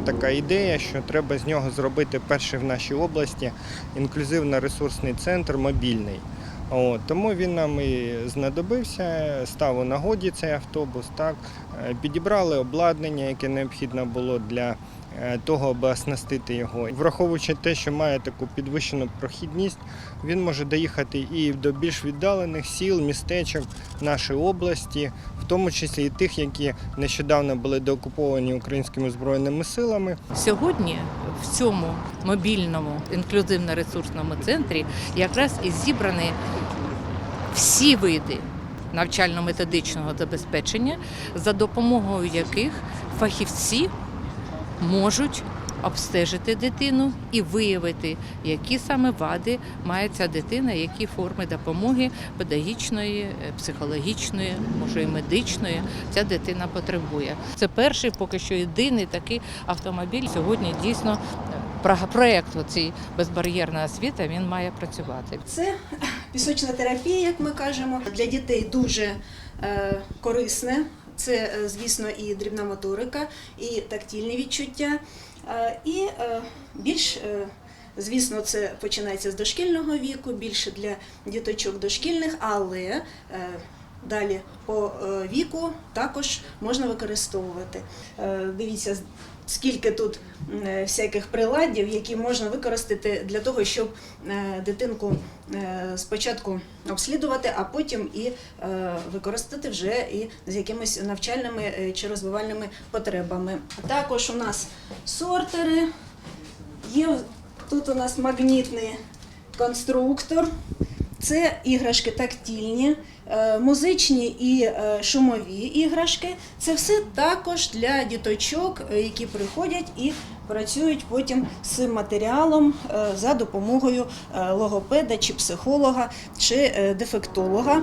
така ідея, що треба з нього зробити перший в нашій області інклюзивно-ресурсний центр мобільний. От, тому він нам і знадобився, став у нагоді цей автобус. Так. Е, Підібрали обладнання, яке необхідно було для того, аби оснастити його. Враховуючи те, що має таку підвищену прохідність, він може доїхати і до більш віддалених сіл, містечок нашої області, в тому числі і тих, які нещодавно були деокуповані українськими збройними силами. Сьогодні в цьому мобільному інклюзивно-ресурсному центрі якраз і зібрані всі види навчально-методичного забезпечення, за допомогою яких фахівці можуть обстежити дитину і виявити, які саме вади має ця дитина, які форми допомоги педагогічної, е, психологічної, може і медичної ця дитина потребує. Це перший, поки що єдиний такий автомобіль. Сьогодні дійсно е, про- оцій безбар'єрна освіта він має працювати. Це пісочна терапія, як ми кажемо, для дітей дуже е, корисне. Це, е, звісно, і дрібна моторика, і тактильні відчуття. Е, і е, більш, звісно, це починається з дошкільного віку, більше для діточок дошкільних, але далі по віку також можна використовувати. Дивіться, скільки тут е, всяких приладдів, які можна використати для того, щоб е, дитинку е, спочатку обслідувати, а потім і використати вже і з якимись навчальними чи розвивальними потребами. Також у нас сортери, є тут у нас магнітний конструктор. Це іграшки тактильні, е, музичні і е, шумові іграшки. Це все також для діточок, е, які приходять і працюють потім з цим матеріалом за допомогою логопеда чи психолога чи дефектолога.